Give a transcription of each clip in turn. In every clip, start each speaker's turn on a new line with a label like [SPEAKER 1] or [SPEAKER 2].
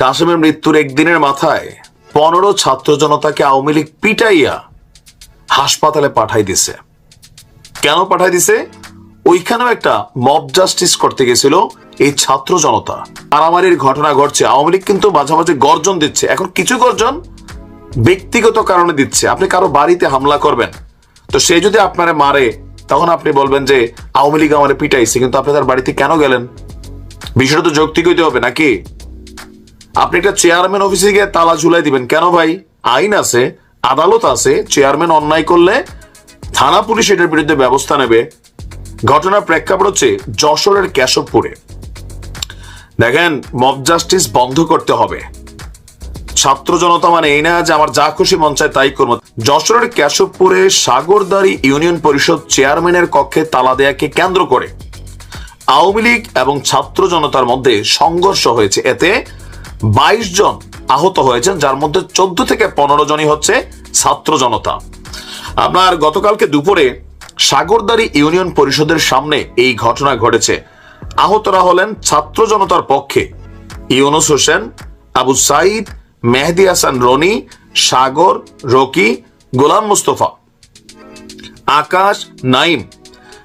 [SPEAKER 1] কাসেমের মৃত্যুর একদিনের মাথায় পনেরো ছাত্র জনতাকে আওয়ামী লীগ পিটাইয়া হাসপাতালে পাঠাই দিছে। কেন পাঠাই দিছে? ওইখানেও একটা মব জাস্টিস করতে গেছিল এই ছাত্র জনতা। মারামারির ঘটনা ঘটছে। আওয়ামী লীগ কিন্তু মাঝে মাঝে গর্জন দিচ্ছে। এখন কিছু গর্জন ব্যক্তিগত কারণে দিচ্ছে। আপনি কারও বাড়িতে হামলা করবেন, তো সে যদি আপনারে মারে, তখন আপনি বলবেন যে আওয়ামী লীগ আমার পিটাইছে, কিন্তু আপনি তার বাড়িতে কেন গেলেন? বিষয়টা তো যৌক্তিক হইতে হবে, নাকি? আপনি একটা চেয়ারম্যান অফিসে গিয়ে তালা ঝুলাই দিবেন। কেন ভাই? আইন আছে, আদালত আছে চেয়ারম্যান অন্যায় করলে থানা পুলিশ এটার বিরুদ্ধে ব্যবস্থা নেবে। ঘটনার প্রেক্ষাপট হচ্ছে যশোরের কেশবপুরে। দেখেন মব জাস্টিস বন্ধ করতে হবে। ছাত্র জনতা মানে এই না যে আমার যা খুশি মন চায় তাই করব। যশোরের কেশবপুরে সাগরদারি ইউনিয়ন পরিষদ চেয়ারম্যানের কক্ষে তালা দেয়াকে কেন্দ্র করে আওয়ামী লীগ এবং ছাত্র জনতার মধ্যে সংঘর্ষ হয়েছে। এতে বাইশ জন আহত হয়েছেন, যার মধ্যে চোদ্দ থেকে পনেরো জনই হচ্ছে ছাত্র জনতা। আপনার গতকালকে দুপুরে সাগরদারি ইউনিয়ন পরিষদের সামনে এই ঘটনা ঘটেছে। আহতরা হলেন ছাত্র জনতার পক্ষে ইউনুস হোসেন, আবু সাইদ, মেহেদি হাসান রনি, সাগর, রকি, গোলাম মুস্তফা, আকাশ, নাইম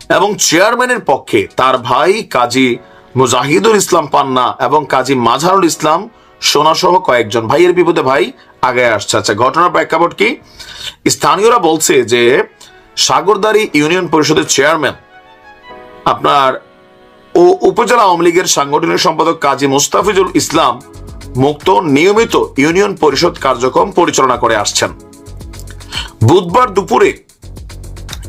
[SPEAKER 1] এবং চেয়ারম্যানের পক্ষে তার ভাই কাজী মুজাহিদুল ইসলাম পান্না এবং কাজী মাঝারুল ইসলাম সোনাসহ কয়েকজন ভাইয়ের বিপদে ভাই আগে আসছে। আচ্ছা ঘটনার প্রেক্ষাপট কি? স্থানীয়রা বলছে যে সাগরদারি ইউনিয়ন পরিষদের চেয়ারম্যান আপনার ও উপজেলা আওয়ামী লীগের সাংগঠনিক সম্পাদক কাজী মুস্তাফিজুল ইসলাম মুক্ত, নিয়মিত ইউনিয়ন পরিষদ কার্যক্রম পরিচালনা করে আসছেন। বুধবার দুপুরে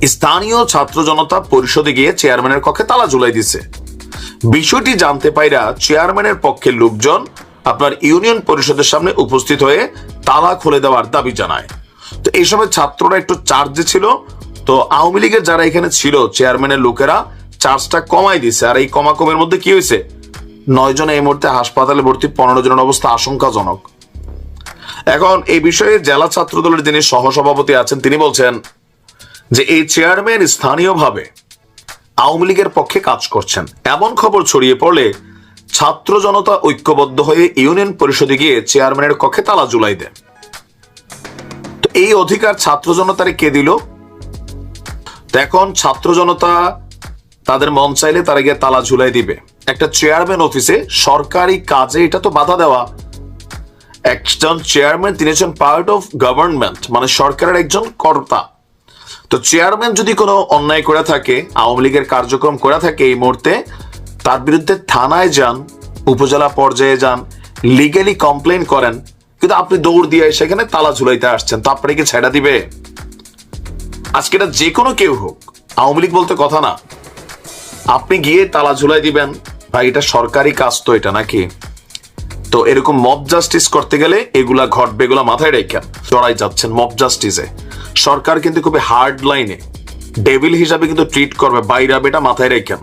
[SPEAKER 1] স্থানীয় ছাত্র জনতা পরিষদে গিয়ে চেয়ারম্যানের কক্ষে তালা ঝুলাই দিছে বিষয়টি জানতে পাইরা চেয়ারম্যানের পক্ষে লোকজন আপনার ইউনিয়ন পরিষদের সামনে উপস্থিত হয়ে তালা খুলে দেওয়ার দাবি জানায়। তো এই সময় ছাত্ররা একটু চার্জে ছিল। তো আওয়ামী লীগের যারা এখানে ছিল চেয়ারম্যানের লোকেরা চার্জটা কমাই দিছে আর এই কমাকমের মধ্যে কি হয়েছে? নয় জন এই মুহূর্তে হাসপাতালে ভর্তি, পনেরো জনের অবস্থা আশঙ্কাজনক। এখন এই বিষয়ে জেলা ছাত্র দলের যিনি সহসভাপতি আছেন, তিনি বলছেন যে এই চেয়ারম্যান স্থানীয়ভাবে আওয়ামী লীগের পক্ষে কাজ করছেন। এমন খবর ছড়িয়ে পড়লে ছাত্র জনতা ঐক্যবদ্ধ হয়ে ইউনিয়ন পরিষদে গিয়ে চেয়ারম্যানের কক্ষে তালা জুলাই দেয় তো এই অধিকার ছাত্র জনতারে কে দিল? এখন ছাত্র জনতা তাদের মন চাইলে তারা গিয়ে তালা ঝুলাই দিবে। একটা চেয়ারম্যান অফিসে সরকারি কাজে এটা তো বাধা দেওয়া। একজন চেয়ারম্যান, তিনি হচ্ছেন পার্ট অফ গভর্নমেন্ট মানে সরকারের একজন কর্তা। তো চেয়ারম্যান যদি কোনো অন্যায় করে থাকে, আওয়ামী লীগের কার্যক্রম করে থাকে এই মুহূর্তে তার বিরুদ্ধে থানায় যান, উপজেলা পর্যায়ে যান লিগেলি কমপ্লেন করেন, কিন্তু আপনি দৌড় দিয়ে সেখানে তালা ঝুলাইতে আসছেন, তো আপনাকে কি ছেড়া দিবে? আজকে এটা যে কোনো কেউ হোক, আওয়ামী লীগ বলতে কথা না। আপনি গিয়ে তালা ঝুলাই দিবেন, ভাই, এটা সরকারি কাজ তো এটা নাকি? তো এরকম মব জাস্টিস করতে গেলে এগুলা ঘটবে এগুলা মাথায় রেখেন জড়াই যাচ্ছেন মব জাস্টিসে সরকার কিন্তু খুবই হার্ড লাইনে ডেভিল হিসাবে কিন্তু ট্রিট করবে, বাইরে এটা মাথায় রেখেন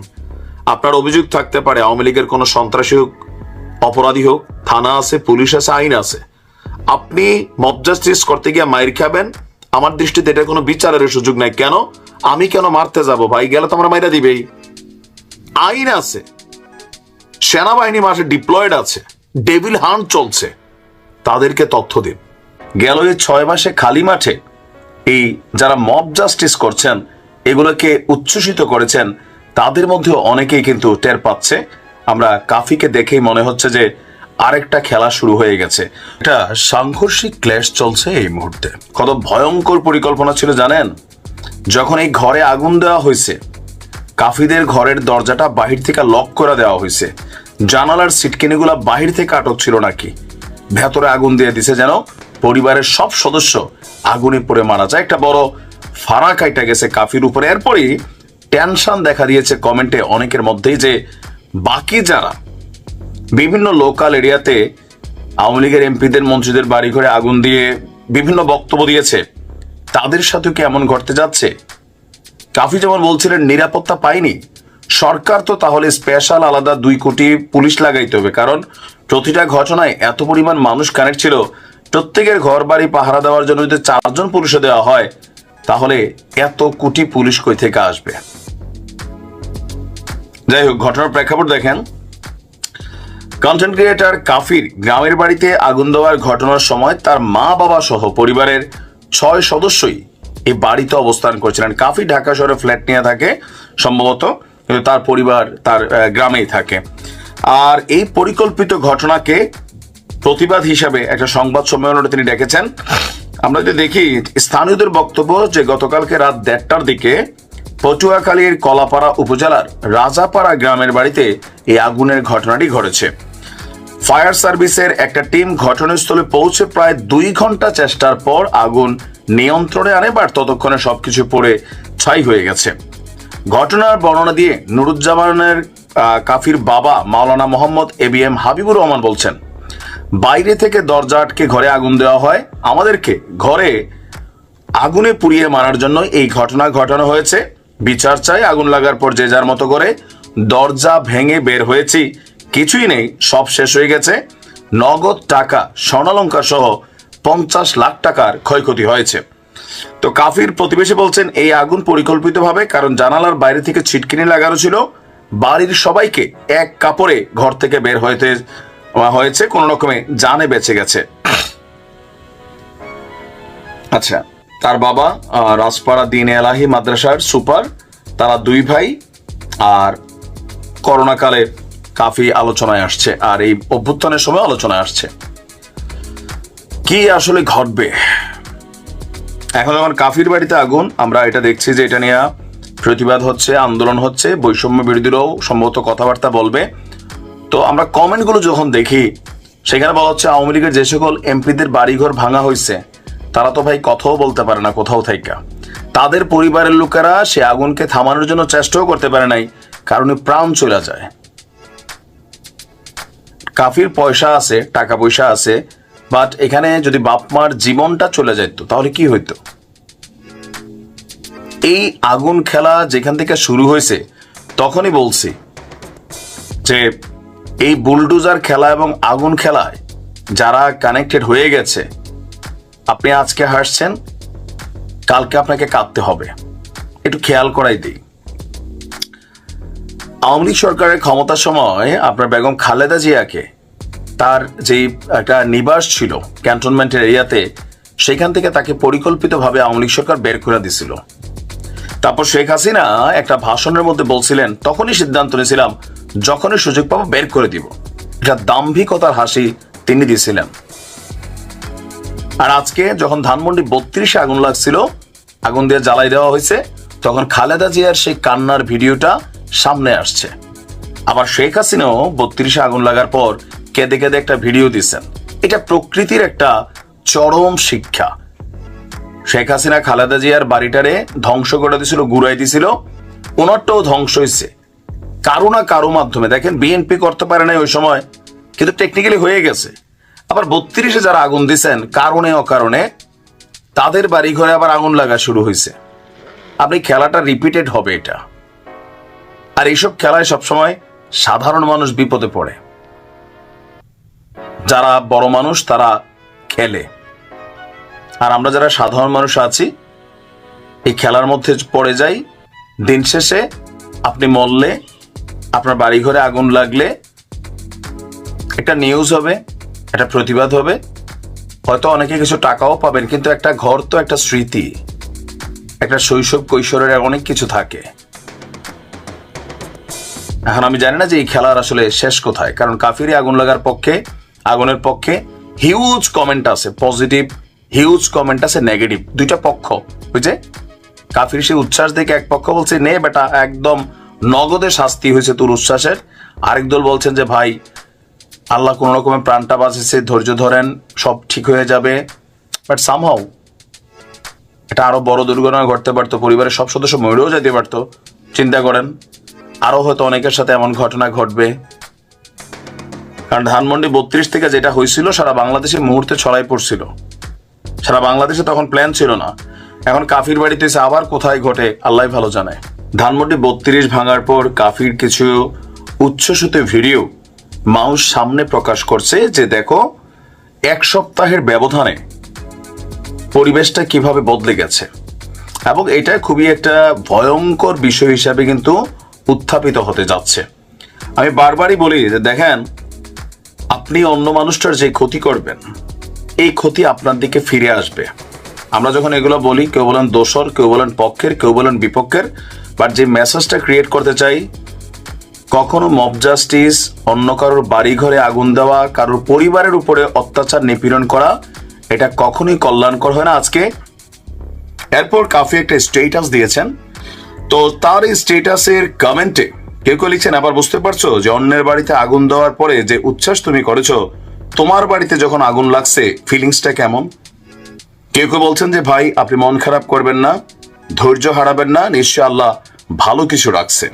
[SPEAKER 1] আপনার অভিযোগ থাকতে পারে, আওয়ামী লীগের কোনো সন্ত্রাসী হোক, অপরাধী হোক, থানা আছে, পুলিশ আছে, আইন আছে। আপনি মব জাস্টিস করতে গিয়ে মাইর খাবেন, আমার দৃষ্টিতে এটা কোনো বিচারের সুযোগ নাই। কেন? আমি কেন মারতে যাব ভাই? গেলে তো আমরা মাইরা দিবেই। আইন আছে। সেনাবাহিনী মাঠে ডিপ্লয়েড আছে। ডেভিল হান্ট চলছে। তাদেরকে তথ্য দিন। গেল এই ছয় মাসে খালি মাঠে এই যারা মব জাস্টিস করছেন, এগুলোকে উচ্ছ্বসিত করেছেন তাদের মধ্যে অনেকেই কিন্তু টের পাচ্ছে। আমরা কাফিকে দেখেই মনে হচ্ছে যে আরেকটা খেলা শুরু হয়ে গেছে। এটা সাংঘর্ষিক ক্লেশ চলছে এই মুহূর্তে। কত ভয়ঙ্কর পরিকল্পনা ছিল জানেন? যখন এই ঘরে আগুন দেওয়া হয়েছে, কাফিদের ঘরের দরজাটা বাহির থেকে লক করে দেওয়া হয়েছে। জানালার সিটকেনিগুলা বাহির থেকে আটক ছিল নাকি? ভেতরে আগুন দিয়ে দিছে যেন পরিবারের সব সদস্য আগুনে পড়ে মারা যায়। একটা বড় ফাড়া কাইটা গেছে কাফির উপরে। এরপরই টেনশন দেখা দিয়েছে কমেন্টে অনেকের মধ্যেই যে বাকি যারা বিভিন্ন লোকাল এরিয়াতে আওয়ামী লীগের এমপিদের, মন্ত্রীদের বাড়িঘরে আগুন দিয়ে বিভিন্ন বক্তব্য দিয়েছে, তাদের সাথে কি এমন ঘটতে যাচ্ছে? কাফি যেমন বলছিলেন, নিরাপত্তা পায়নি। সরকার তো তাহলে স্পেশাল আলাদা দুই কোটি পুলিশ লাগাইতে হবে, কারণ প্রতিটা ঘটনায় এত পরিমাণ মানুষ কানেক্ট ছিল। প্রত্যেকের ঘর বাড়ি পাহারা দেওয়ার জন্য যদি চারজন পুলিশে দেওয়া হয় তাহলে এত কোটি পুলিশ কই থেকে আসবে? যাই হোক, ঘটনার প্রেক্ষাপট দেখেন। কন্টেন্ট ক্রিয়েটার কাফির গ্রামের বাড়িতে আগুন দেওয়ার ঘটনার সময় তার মা, বাবা সহ পরিবারের ছয় সদস্যই এই বাড়িতে অবস্থান করছিলেন। কাফি ঢাকা শহরে ফ্ল্যাট নিয়ে থাকে, সম্ভবত কিন্তু তার পরিবার তার গ্রামেই থাকে। আর এই পরিকল্পিত ঘটনাকে প্রতিবাদ হিসাবে একটা সংবাদ সম্মেলনে তিনি ডেকেছেন। আমরা যদি দেখি, স্থানীয়দের বক্তব্য যে গতকালকে রাত দেড়টার দিকে পটুয়াখালীর কলাপাড়া উপজেলার রাজাপাড়া গ্রামের বাড়িতে এই আগুনের ঘটনাটি ঘটেছে। ফায়ার সার্ভিসের একটা টিম ঘটনাস্থলে পৌঁছে প্রায় দুই ঘণ্টা চেষ্টার পর আগুন নিয়ন্ত্রণে আনে বাট ততক্ষণে সবকিছু পড়ে ছাই হয়ে গেছে। ঘটনার বর্ণনা দিয়ে নুরুজ্জামানের কাফির বাবা Maulana Mohammad A B M Habibur Rahman বলছেন। বাইরে থেকে দরজা আটকে ঘরে আগুন দেওয়া হয়। আমাদেরকে ঘরে আগুনে পুড়িয়ে মারার জন্য এই ঘটনা ঘটানো হয়েছে। বিচার চাই, আগুন লাগার পর যে যার মতো করে। দরজা ভেঙে বের হয়েছি। কিছুই নেই, সব শেষ হয়ে গেছে। নগদ টাকা, স্বর্ণালঙ্কার সহ পঞ্চাশ লাখ টাকার ক্ষয়ক্ষতি হয়েছে। তো কাফির প্রতিবেশী বলছেন, এই আগুন পরিকল্পিতভাবে, কারণ জানালার বাইরে থেকে ছিটকিনি লাগানো ছিল। বাড়ির সবাইকে এক কাপড়ে ঘর থেকে বের হইতে হয়েছে, কোনো রকমে জানে বেঁচে গেছে। আচ্ছা তার বাবা রাজপাড়া দিন এলাহি মাদ্রাসার সুপার, তারা দুই ভাই, আর করোনাকালে কাফি আলোচনায় আসছে, আর এই অভ্যুত্থানের সময় আলোচনায় আসছে। কি আসলে ঘটবে? এখন যখন কাফির বাড়িতে আগুন, আমরা এটা দেখছি যে এটা নিয়ে প্রতিবাদ হচ্ছে, আন্দোলন হচ্ছে, বৈষম্য বিরোধীরাও সম্ভবত কথাবার্তা বলবে। তো আমরা কমেন্টগুলো যখন দেখি, সেখানে বলা হচ্ছে আওয়ামী লীগের যে সকল এমপিদের বাড়িঘর ভাঙা হয়েছে, তারা তো ভাই কথাও বলতে পারে না কোথাও থেকে তাদের পরিবারের লোকেরা সে আগুনকে থামানোর জন্য চেষ্টাও করতে পারে নাই, কারণে প্রাণ চলে যায়। কাফির পয়সা আছে, টাকা পয়সা আছে বাট এখানে যদি বাপ মার জীবনটা চলে যেত তাহলে কি হইতো? এই আগুন খেলা যেখান থেকে শুরু হয়েছে, তখনই বলছি যে এই বুলডোজার খেলা এবং আগুন খেলায় যারা কানেক্টেড হয়ে গেছে, আপনি আজকে হাসছেন, কালকে আপনাকে কাঁদতে হবে। একটু খেয়াল করাই দিই। আওয়ামী লীগ সরকারের ক্ষমতার সময় আপনার বেগম খালেদা জিয়াকে তার যেই একটা নিবাস ছিল ক্যান্টনমেন্টের এরিয়াতে, সেখান থেকে তাকে পরিকল্পিতভাবে আওয়ামী লীগ সরকার বের করে দিছিল। তারপর শেখ হাসিনা একটা ভাষণের মধ্যে বলছিলেন, তখনই সিদ্ধান্ত নিয়েছিলাম যখনই সুযোগ পাবো বের করে দিব। এটা দাম্ভিকতার হাসি তিনি দিয়েছিলেন। আর আজকে যখন ধানমন্ডি বত্রিশে আগুন লাগছিল, আগুন দিয়ে জ্বালাই দেওয়া হয়েছে, তখন খালেদা জিয়ার সেই কান্নার ভিডিওটা সামনে আসছে। আবার শেখ হাসিনাও বত্রিশে আগুন লাগার পর কেঁদে কেঁদে একটা ভিডিও দিচ্ছেন এটা প্রকৃতির একটা চরম শিক্ষা। শেখ হাসিনা খালেদা জিয়ার বাড়িটারে ধ্বংস করে দিছিল গুড়াই দিছিল ওনারটাও ধ্বংস হয়েছে। কারও না কারও মাধ্যমে। দেখেন বিএনপি করতে পারে নাই ওই সময়, কিন্তু টেকনিক্যালি হয়ে গেছে। আবার বত্রিশে যারা আগুন দিছেন, কারণে অকারণে, তাদের বাড়ি ঘরে আবার আগুন লাগা শুরু হয়েছে আপনি খেলাটা রিপিটেড হবে এটা। আর এইসব খেলায় সবসময় সাধারণ মানুষ বিপদে পড়ে। যারা বড় মানুষ, তারা খেলে। আর আমরা যারা সাধারণ মানুষ আছি, এই খেলার মধ্যে পড়ে যাই। দিন শেষে আপনি মরলে আপনার বাড়ি ঘরে আগুন লাগলে একটা নিউজ হবে, একটা প্রতিবাদ হবে। হয়তো অনেকে কিছু টাকাও পাবেন, কিন্তু একটা ঘর তো একটা স্মৃতি, একটা শৈশব কৈশোরের অনেক কিছু থাকে। এখন আমি জানি না যে এই খেলার আসলে শেষ কোথায়, কারণ কাফিরে আগুন লাগার পক্ষে, আগুনের পক্ষে হিউজ কমেন্ট আছে পজিটিভ হিউজ কমেন্ট আছে নেগেটিভ দুইটা পক্ষ। বুঝছে কাফির সে উচ্ছ্বাস দেখে এক পক্ষ বলছে, নে বেটা, একদম নগদে শাস্তি হয়েছে তোর উচ্ছ্বাসের। আরেক দল বলছেন যে, ভাই, আল্লাহ কোনো রকমের প্রাণটা বাঁচেছে ধৈর্য ধরেন, সব ঠিক হয়ে যাবে। বাট সামহাও এটা আরও বড় দুর্ঘটনা ঘটতে পারতো, পরিবারের সব সদস্য মরেও যেতে পারতো। চিন্তা করেন, আরও হয়তো অনেকের সাথে এমন ঘটনা ঘটবে। কারণ ধানমন্ডি বত্রিশ থেকে যেটা হয়েছিল, সারা বাংলাদেশে মুহূর্তে ছড়াই পড়ছিল। সারা বাংলাদেশে তখন প্ল্যান ছিল না। এখন কাফির বাড়িতে এসে আবার কোথায় ঘটে আল্লাহ ভালো জানে। ধানমন্ডি বত্রিশ ভাঙার পর কাফির কিছু উচ্ছ্বসিত ভিডিও মাউস সামনে প্রকাশ করছে যে দেখো, এক সপ্তাহের ব্যবধানে পরিবেশটা কীভাবে বদলে গেছে। এবং এটা খুবই একটা ভয়ঙ্কর বিষয় হিসাবে কিন্তু উত্থাপিত হতে যাচ্ছে। আমি বারবারই বলি যে দেখেন, আপনি অন্য মানুষটার যে ক্ষতি করবেন, এই ক্ষতি আপনার দিকে ফিরে আসবে। আমরা যখন এগুলো বলি, কেউ বলেন দোসর কেউ বলেন পক্ষের, কেউ বলেন বিপক্ষের বাট যে মেসেজটা ক্রিয়েট করতে চাই, কখনো মব জাস্টিস অন্য কারোর বাড়ি ঘরে আগুন দেওয়া, কারোর পরিবারের উপরে অত্যাচার নিপীড়ন করা, এটা কখনোই কল্যাণকর হয় না আজকে। এরপর কাফি একটা স্টেটাস দিয়েছেন। তো তার এই স্টেটাসের কমেন্টে কেউ কেউ লিখছেন, আবার বুঝতে পারছ যে অন্যের বাড়িতে আগুন দেওয়ার পরে যে উচ্ছ্বাস তুমি করেছ, তোমার বাড়িতে যখন আগুন লাগছে ফিলিংসটা কেমন? কেউ কেউ বলছেন যে, ভাই, আপনি মন খারাপ করবেন না। ধৈর্য হারাবেন না, নিশ্চয় আল্লাহ ভালো কিছু রাখছে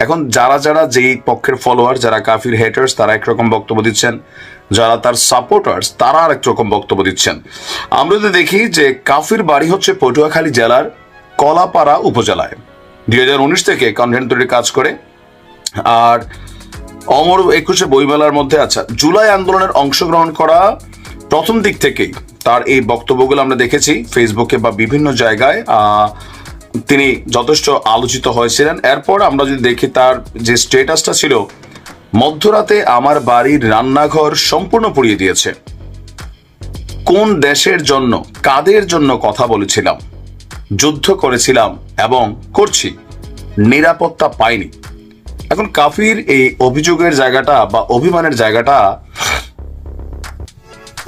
[SPEAKER 1] এখন যারা যারা যেই পক্ষের ফলোয়ার যারা কাফির হেটার্স তারা একরকম বক্তব্য দিচ্ছেন। যারা তার সাপোর্টার্স তারা আরেক রকম বক্তব্য দিচ্ছেন। আমরা যদি দেখি যে কাফির বাড়ি হচ্ছে পটুয়াখালী জেলার কলাপাড়া উপজেলায়। দুই হাজার উনিশ থেকে কনভেন্ট তৈরির কাজ করে। আর অমর একুশে বইমেলার মধ্যে আচ্ছা জুলাই আন্দোলনের অংশগ্রহণ করা প্রথম দিক থেকেই তার এই বক্তব্যগুলো আমরা দেখেছি ফেসবুকে বা বিভিন্ন জায়গায় তিনি যথেষ্ট আলোচিত হয়েছিলেন। এরপর আমরা যদি দেখি তার যে স্টেটাসটা ছিল, মধ্যরাতে আমার বাড়ির রান্নাঘর সম্পূর্ণ পুড়িয়ে দিয়েছে। কোন দেশের জন্য, কাদের জন্য কথা বলেছিলাম, যুদ্ধ করেছিলাম এবং করছি, নিরাপত্তা পাইনি। এখন কাফির এই অভিযোগের জায়গাটা বা অভিমানের জায়গাটা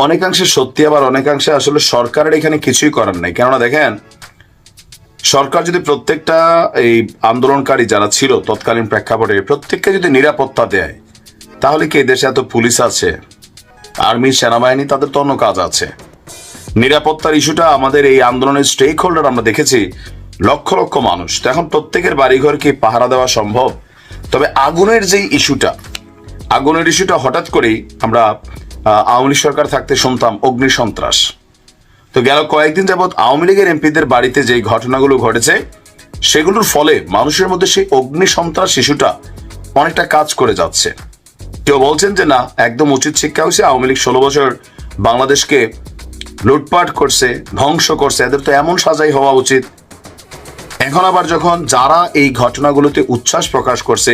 [SPEAKER 1] অনেকাংশে সত্যি, আবার অনেকাংশে আসলে সরকারের এখানে কিছুই করার নাই। কেননা দেখেন, সরকার যদি প্রত্যেকটা এই আন্দোলনকারী যারা ছিল তৎকালীন প্রেক্ষাপটে, প্রত্যেককে যদি নিরাপত্তা দেয়, তাহলে কি দেশে এত পুলিশ আছে? আর্মি সেনাবাহিনী, তাদের তো অন্য কাজ আছে। নিরাপত্তার ইস্যুটা আমাদের এই আন্দোলনের স্টেক হোল্ডার আমরা দেখেছি, লক্ষ লক্ষ মানুষ। তো এখন প্রত্যেকের বাড়িঘর কি পাহারা দেওয়া সম্ভব? তবে আগুনের যেই ইস্যুটা, আগুনের ইস্যুটা হঠাৎ করেই আমরা আওয়ামী লীগ সরকার থাকতে শুনতাম অগ্নি সন্ত্রাস। তো গেল কয়েকদিন যাবৎ আওয়ামী লীগের এমপিদের বাড়িতে যে ঘটনাগুলো ঘটেছে, সেগুলোর ফলে মানুষের মধ্যে সেই অগ্নি সন্ত্রাস শিশুটা অনেকটা কাজ করে যাচ্ছে। কেউ বলছেন যে না, একদম উচিত শিক্ষা হয়েছে, আওয়ামী লীগ ষোলো বছর বাংলাদেশকে লুটপাট করছে, ধ্বংস করছে, এদের তো এমন সাজাই হওয়া উচিত। এখন আবার যখন যারা এই ঘটনাগুলোতে উচ্ছ্বাস প্রকাশ করছে,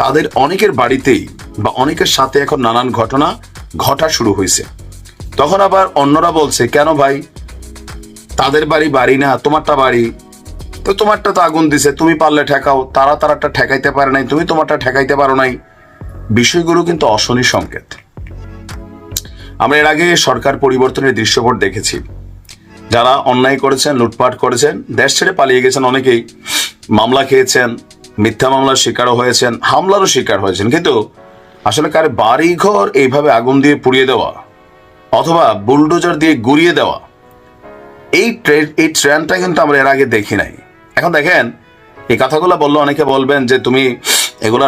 [SPEAKER 1] তাদের অনেকের বাড়িতেই বা অনেকের সাথে এখন নানান ঘটনা ঘটা শুরু হয়েছে তখন আবার অন্যরা বলছে, কেন ভাই? তাদের বাড়ি বাড়ি না, তোমারটা বাড়ি। তো তোমারটা তো আগুন দিছে, তুমি পারলে ঠেকাও। তারা তারাটা ঠেকাইতে পারে নাই, তুমি তোমারটা ঠেকাইতে পারো নাই। বিষয়গুলো কিন্তু অশনি সংকেত। আমরা এর আগে সরকার পরিবর্তনের দৃশ্যপট দেখেছি। যারা অন্যায় করেছেন, লুটপাট করেছেন, দেশ ছেড়ে পালিয়ে গেছেন অনেকেই। মামলা খেয়েছেন, মিথ্যা মামলার শিকারও হয়েছেন, হামলারও শিকার হয়েছেন। কিন্তু আসলে কার বাড়ি ঘর এইভাবে আগুন দিয়ে পুড়িয়ে দেওয়া? অথবা বুলডোজার দিয়ে গুড়িয়ে দেওয়া? এই ট্রেড এই ট্রেনটা কিন্তু আমরা এর আগে দেখি নাই। এখন দেখেন, এই কথাগুলো বললে অনেকে বলবেন যে তুমি এগুলার